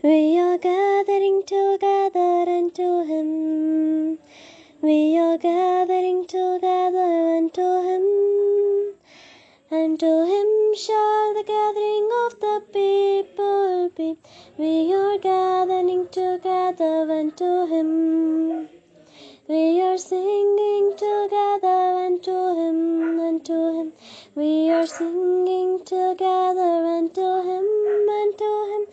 We are gathering together unto Him. We are gathering together unto Him. Unto Him shall the gathering of the people be. We are gathering together unto Him. We are singing together unto Him, unto Him. We are singing together unto Him, unto Him.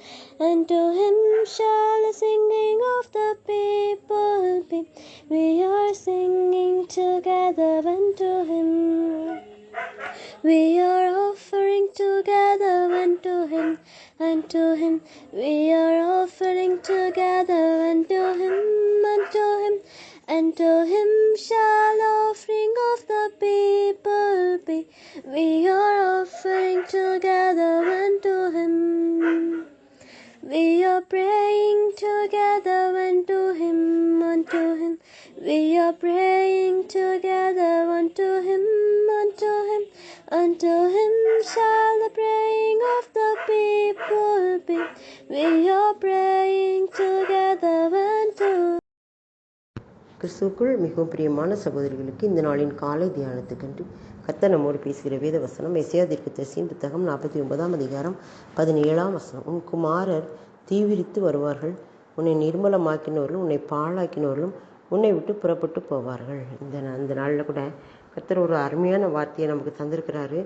Unto Him shall the singing of the people be. We are singing together unto Him. We are offering together unto Him, unto Him. We are offering together unto Him, unto Him. Unto Him shall together unto Him, unto Him. We are praying together unto Him, unto Him. Unto Him shall the praying of the people be. We are praying together unto கிறிஸ்துக்குள் மிகவும் பிரியமான சகோதரிகளுக்கு இந்த நாளின் காலை தியானத்துக்கென்று கத்த நம்மோடு பேசுகிற வேத வசனம் எசையாதிற்கு தரிசியின் புத்தகம் நாற்பத்தி ஒன்பதாம் அதிகாரம் பதினேழாம் வசனம் உன் குமாரர் தீவிரித்து வருவார்கள். உன்னை நிர்மலமாக்கினவர்களும் உன்னை பாழாக்கினவர்களும் உன்னை விட்டு புறப்பட்டு போவார்கள். இந்த இந்த நாளில் கூட கர்த்தர் ஒரு அருமையான வார்த்தையை நமக்கு தந்திருக்கிறாரு.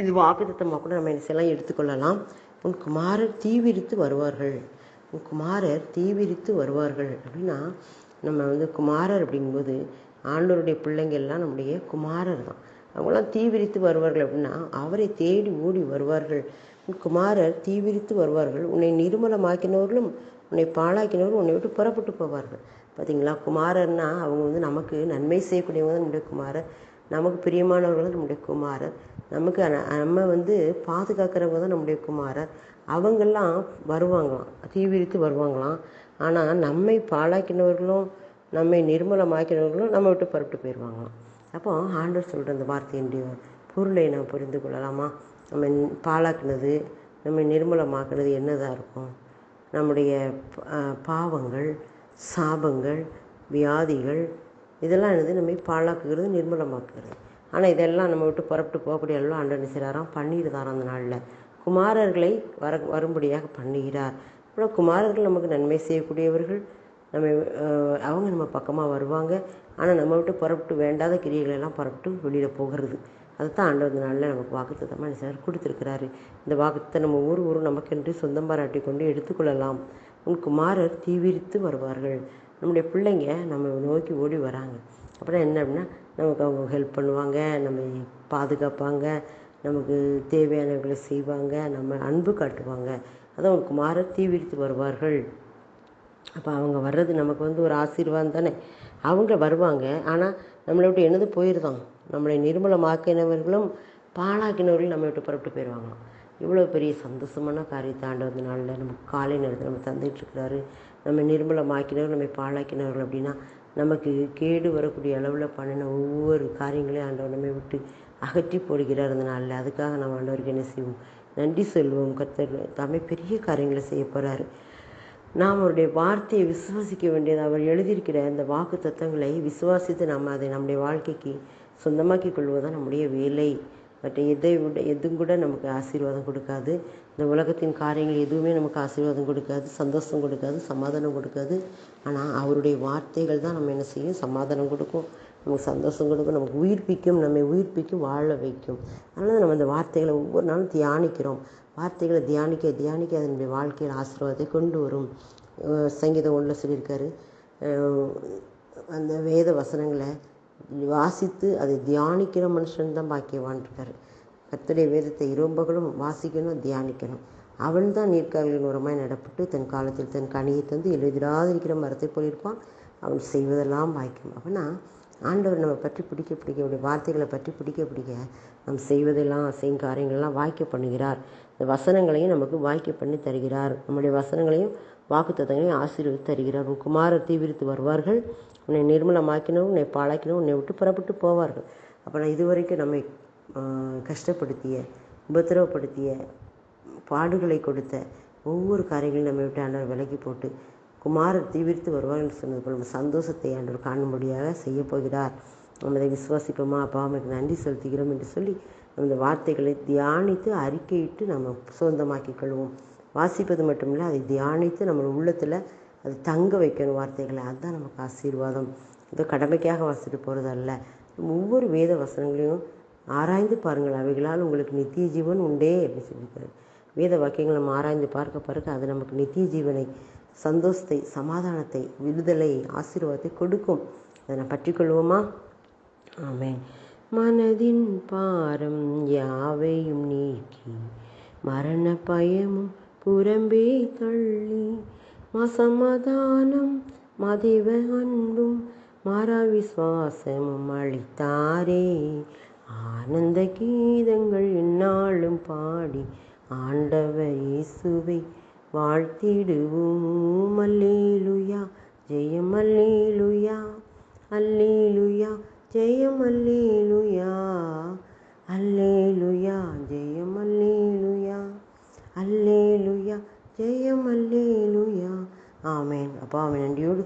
இது வாக்குத்தத்தமாக கூட நம்ம என்ன எடுத்துக்கொள்ளலாம். உன் குமாரர் தீவிரித்து வருவார்கள். உன் குமாரர் தீவிரித்து வருவார்கள். அப்படின்னா நம்ம வந்து குமாரர் அப்படிங்கும்போது ஆண்டவருடைய பிள்ளைங்க எல்லாம் நம்முடைய குமாரர் தான். அவங்களாம் தீவிரித்து வருவார்கள் அப்படின்னா அவரை தேடி ஓடி வருவார்கள். குமாரர் தீவிரித்து வருவார்கள். உன்னை நிர்மலமாக்கினவர்களும் உன்னை பாழாக்கினவர்களும் உன்னை விட்டு புறப்பட்டு போவார்கள். பார்த்தீங்களா குமாரர்னா அவங்க வந்து நமக்கு நன்மை செய்யக்கூடியவங்க தான் நம்முடைய குமாரர். நமக்கு பிரியமானவர்கள் தான் நம்முடைய குமாரர். நமக்கு நம்ம வந்து பாதுகாக்கிறவங்க தான் நம்முடைய குமாரர். அவங்கெல்லாம் வருவாங்களாம். தீவிரித்து வருவாங்களாம். ஆனால் நம்மை பாழாக்கினவர்களும் நம்மை நிர்மலமாக்கினவர்களும் நம்ம விட்டு புறப்பட்டு போயிடுவாங்களாம் அப்போ ஆண்டவர் சொல்கிற அந்த வார்த்தையினுடைய பொருளை நாம் புரிந்து கொள்ளலாமா? நம்ம பாழாக்குனது நம்ம நிர்மலமாக்குனது என்னதாக இருக்கும்? நம்முடைய பாவங்கள் சாபங்கள் வியாதிகள் இதெல்லாம் என்னது? நம்மை பாழாக்குகிறது நிர்மூலமாக்குகிறது. ஆனால் இதெல்லாம் நம்ம விட்டு புறப்பட்டு போகக்கூடிய அளவு ஆண்டவர் நினைச்சாராம் பண்ணிடுதாராம் அந்த நாளில். குமாரர்களை வர வரும்படியாக பண்ணுகிறார். அப்புறம் குமாரர்கள் நமக்கு நன்மை செய்யக்கூடியவர்கள் நம்ம அவங்க நம்ம பக்கமாக வருவாங்க. ஆனால் நம்ம விட்டு புறப்பட்டு வேண்டாத கிரியைகளெல்லாம் புறப்பட்டு வெளியில் போகிறது. அதுதான் ஆண்டவர் இந்த நாளில் நமக்கு வாக்குத்தத்தமாக சார் கொடுத்துருக்கிறாரு. இந்த வாக்குத்தை நம்ம ஊர் ஊர் நமக்கென்று சொந்தம் பாராட்டி கொண்டு எடுத்துக்கொள்ளலாம். உன் குமாரர் தீவிரித்து வருவார்கள். நம்முடைய பிள்ளைங்க நம்ம நோக்கி ஓடி வராங்க. அப்புறம் என்ன அப்படின்னா நமக்கு அவங்க ஹெல்ப் பண்ணுவாங்க நம்ம பாதுகாப்பாங்க நமக்கு தேவையானவர்களை செய்வாங்க நம்ம அன்பு காட்டுவாங்க. அதான் உன் குமாரர் தீவிரித்து வருவார்கள். அப்போ அவங்க வர்றது நமக்கு வந்து ஒரு ஆசீர்வாதம் தானே? அவங்க வருவாங்க. ஆனால் நம்மளை விட்டு என்னது போயிருதான் நம்மளை நிர்மலமாக்கினவர்களும் பாழாக்கினவர்களும் நம்ம விட்டு புறப்பட்டு போயிடுவாங்களாம் இவ்வளோ பெரிய சந்தோஷமான காரியத்தை ஆண்டவர் நாளில் நம்ம காலை நேரத்தில் நம்ம தந்துட்டுருக்கிறாரு நம்ம நிர்மலமாக்கினவர் நம்மை பாழாக்கினவர்கள் அப்படின்னா நமக்கு கேடு வரக்கூடிய அளவில் பண்ணின ஒவ்வொரு காரியங்களையும் ஆண்டவர் நம்மை விட்டு அகற்றி போடுகிறார் அந்த நாளில். அதுக்காக நம்ம ஆண்டவருக்கு என்ன செய்வோம்? நன்றி சொல்வோம். கத்தர் தாமே பெரிய காரியங்களை செய்ய போகிறாரு நாம் அவருடைய வார்த்தையை விசுவாசிக்க வேண்டியது அவர் எழுதியிருக்கிற அந்த வாக்கு தத்துவங்களை விசுவாசித்து நாம் அதை நம்முடைய வாழ்க்கைக்கு சொந்தமாக்கி கொள்வதுதான் நம்முடைய வேலை. பட் எதை விட எதுவும் கூட நமக்கு ஆசீர்வாதம் கொடுக்காது. இந்த உலகத்தின் காரியங்கள் எதுவுமே நமக்கு ஆசீர்வாதம் கொடுக்காது. சந்தோஷம் கொடுக்காது சமாதானம் கொடுக்காது. ஆனால் அவருடைய வார்த்தைகள் தான் நம்ம என்ன செய்யும்? சமாதானம் கொடுக்கும். நமக்கு சந்தோஷம் கொடுக்கும் நமக்கு உயிர்ப்பிக்கும் நம்மை உயிர்ப்பிக்கும் வாழ வைக்கும். அதனால் நம்ம அந்த வார்த்தைகளை ஒவ்வொரு நாளும் தியானிக்கிறோம். வார்த்தைகளை தியானிக்க தியானிக்க அதனுடைய வாழ்க்கையில் ஆசீர்வாதத்தை கொண்டு வரும். சங்கீதம் ஒன்றில் சொல்லியிருக்காரு. அந்த வேத வசனங்களை வாசித்து அதை தியானிக்கிற மனுஷன் தான் பாக்கியவான் இருக்காரு. வேதத்தை இரும்பகளும் வாசிக்கணும் தியானிக்கணும். அவன் தான் நீர்க்கால்களின் உரமாய் நடப்பட்டு தன் காலத்தில் தன் கனியை தந்து எழுதிடாதிருக்கிற மரத்தை போலிருப்பான். அவன் செய்வதெல்லாம் வாய்க்கும் அப்படின்னா ஆண்டவர் நம்ம பற்றி பிடிக்க பிடிக்க அவருடைய வார்த்தைகளை பற்றி பிடிக்க பிடிக்க நாம் செய்வதெல்லாம் செய்யும் காரியங்கள்லாம் வாய்க்க பண்ணுகிறார். இந்த வசனங்களையும் நமக்கு வாய்க்க பண்ணி தருகிறார். நம்முடைய வசனங்களையும் வாக்குத்தத்தங்களையும் ஆசீர்வதித்து தருகிறார். உன் குமார தீவிரித்து வருவார்கள். உன்னை நிர்மலமாக்கினோம் உன்னை பாழாக்கினோம் உன்னை விட்டு புறப்பட்டு போவார்கள். அப்போ நான் இதுவரைக்கும் நம்மை கஷ்டப்படுத்திய உபத்திரவப்படுத்திய பாடுகளை கொடுத்த ஒவ்வொரு காரியங்களையும் நம்ம விட்டு ஆண்டவர் விலக்கி போட்டு குமாரர் தீவிரித்து வருவார் என்று சொன்னது போல் சந்தோஷத்தை ஆண்டவர் காணும்படியாக செய்ய போகிறார். நம்ம அதை விசுவாசிப்போமா? அப்பா அவனுக்கு நன்றி செலுத்துகிறோம் என்று சொல்லி அந்த வார்த்தைகளை தியானித்து அறிக்கையிட்டு நம்ம சொந்தமாக்கி கொள்வோம். வாசிப்பது மட்டுமில்லை அதை தியானித்து நம்ம உள்ளத்தில் அது தங்க வைக்கணும் வார்த்தைகளை. அதுதான் நமக்கு ஆசீர்வாதம். இது கடமைக்காக வாசிட்டு போகிறதல்ல ஒவ்வொரு வேத வசனங்களையும் ஆராய்ந்து பாருங்கள். அவைகளால் உங்களுக்கு நித்திய ஜீவன் உண்டே அப்படின்னு சொல்லியிருக்காரு. வேத வாக்கியங்களை நம்ம ஆராய்ந்து பார்க்க பார்க்க அது நமக்கு நித்திய ஜீவனை சந்தோஷத்தை சமாதானத்தை விடுதலை ஆசீர்வாதத்தை கொடுக்கும். அதை நான் பற்றிக்கொள்வோமா ஆமேன். மனதின் பாரம் யாவையும் நீக்கி மரண பயமும் புறம்பே தள்ளி மசமாதானம் மதிவ அன்பும் மாறா விசுவாசமும் அளித்தாரே. ஆனந்த கீதங்கள் எந்நாளும் பாடி ஆண்டவர் இயேசுவை வாழ்த்திடுவோம். அல்லேலுயா. ஜெயம் அல்லேலுயா. அல்லேலுயா. ஜெயம் அல்லேலுயா. அல்லேலுயா. ஜெயம் அல்லேலுயா. அல்லேலுயா. ஜெயம் அல்லேலுயா. ஆமேன். அப்பா அவன் நன்றியோடு